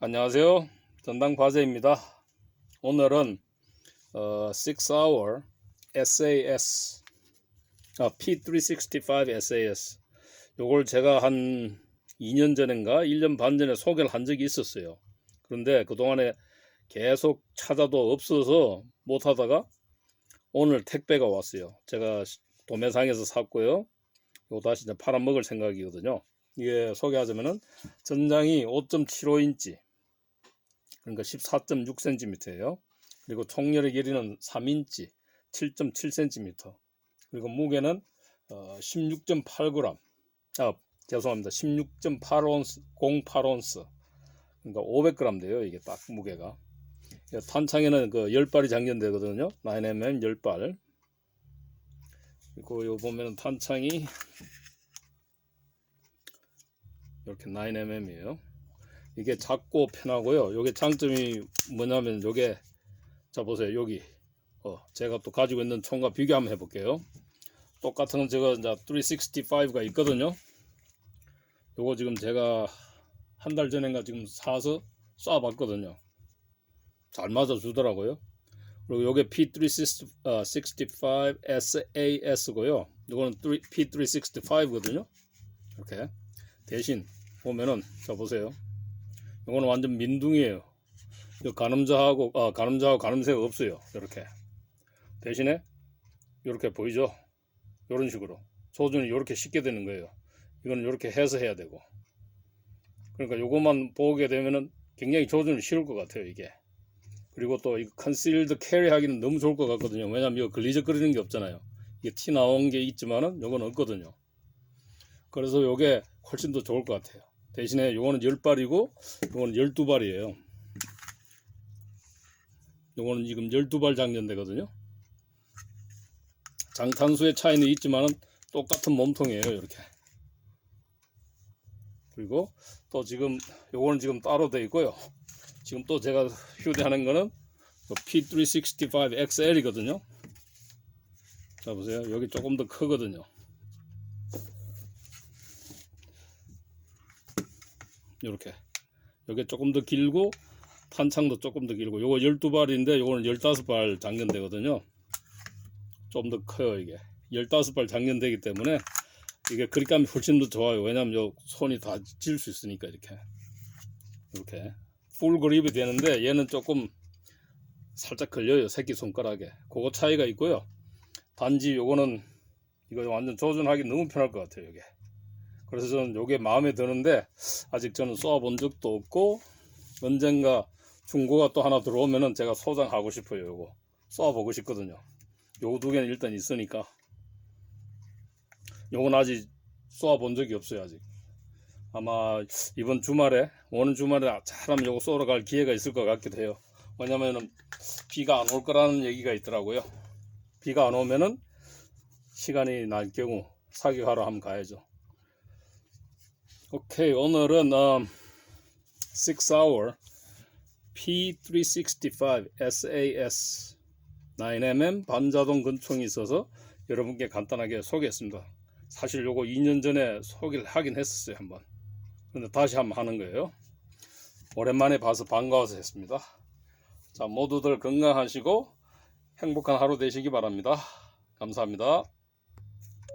안녕하세요. 전당 과제입니다. 오늘은 어, 6-hour SAS 아, P365 SAS 요걸 제가 한 2년 전인가 1년 반 전에 소개를 한 적이 있었어요. 그런데 그동안에 계속 찾아도 없어서 못 하다가 오늘 택배가 왔어요. 제가 도매상에서 샀고요. 요 다시 이제 팔아 먹을 생각이거든요. 이게 소개하자면은 전장이 5.75인치 그러니까 14.6cm예요. 그리고 총열의 길이는 3인치 7.7cm 그리고 무게는 어, 16.8g 아 죄송합니다. 16.8온스 08온스. 그러니까 500g 돼요 이게 딱 무게가. 탄창에는 그 10발이 장전되거든요. 9mm 10발. 그리고 요 보면은 탄창이 이렇게 9mm이에요. 이게 작고 편하고요. 요게 장점이 뭐냐면 요게 자 보세요. 여기 어 제가 또 가지고 있는 총과 비교 한번 해볼게요. 똑같은 제가 이제 365가 있거든요. 요거 지금 제가 한 달 전인가 지금 사서 쏴봤거든요. 잘 맞아 주더라고요. 그리고 요게 P365 SAS고요. 요거는 P365거든요. 이렇게 대신 보면은 자 보세요. 이거는 완전 민둥이에요. 이 가늠자하고 아 가늠자하고 가늠새가 없어요. 이렇게 대신에 이렇게 보이죠? 이런 식으로 조준이 이렇게 쉽게 되는 거예요. 이거는 이렇게 해서 해야 되고 그러니까 요것만 보게 되면은 굉장히 조준이 쉬울 것 같아요 이게. 그리고 또 이 컨실드 캐리 하기는 너무 좋을 것 같거든요. 왜냐면 이거 걸리적거리는 게 없잖아요. 이게 티 나온 게 있지만은 요건 없거든요. 그래서 요게 훨씬 더 좋을 것 같아요. 대신에 요거는 10발이고 요거는 12발이에요. 요거는 지금 12발 장전되거든요. 장탄수의 차이는 있지만은 똑같은 몸통이에요. 이렇게. 그리고 또 지금 요거는 지금 따로 돼 있고요. 지금 또 제가 휴대하는 거는 P365 XL이거든요. 자 보세요. 여기 조금 더 크거든요. 이렇게. 여기 조금 더 길고 탄창도 조금 더 길고 요거 12발인데 요거는 15발 장전되거든요. 좀 더 커요 이게. 15발 장전되기 때문에 이게 그립감이 훨씬 더 좋아요. 왜냐면 요 손이 다 질 수 있으니까 이렇게. 이렇게. 풀 그립이 되는데 얘는 조금 살짝 걸려요 새끼손가락에. 그거 차이가 있고요. 단지 요거는 이거 완전 조준하기 너무 편할 것 같아요 이게 그래서 저는 요게 마음에 드는데 아직 저는 쏘아본 적도 없고 언젠가 중고가 또 하나 들어오면은 제가 소장하고 싶어요 요거. 쏘아보고 싶거든요. 요두 개는 일단 있으니까. 요건 아직 쏘아본 적이 없어요 아직. 아마 이번 주말에 오는 주말에 잘하면 요거 쏘러 갈 기회가 있을 것 같기도 해요. 왜냐면은 비가 안 올 거라는 얘기가 있더라고요. 비가 안 오면은 시간이 날 경우 사격하러 한번 가야죠 오케이 오늘은 um, 6-hour P365 SAS 9mm 반자동 근총이 있어서 여러분께 간단하게 소개했습니다. 사실 요거 2년 전에 소개를 하긴 했었어요 한번. 근데 다시 한번 하는 거예요. 오랜만에 봐서 반가워서 했습니다. 자 모두들 건강하시고 행복한 하루 되시기 바랍니다. 감사합니다.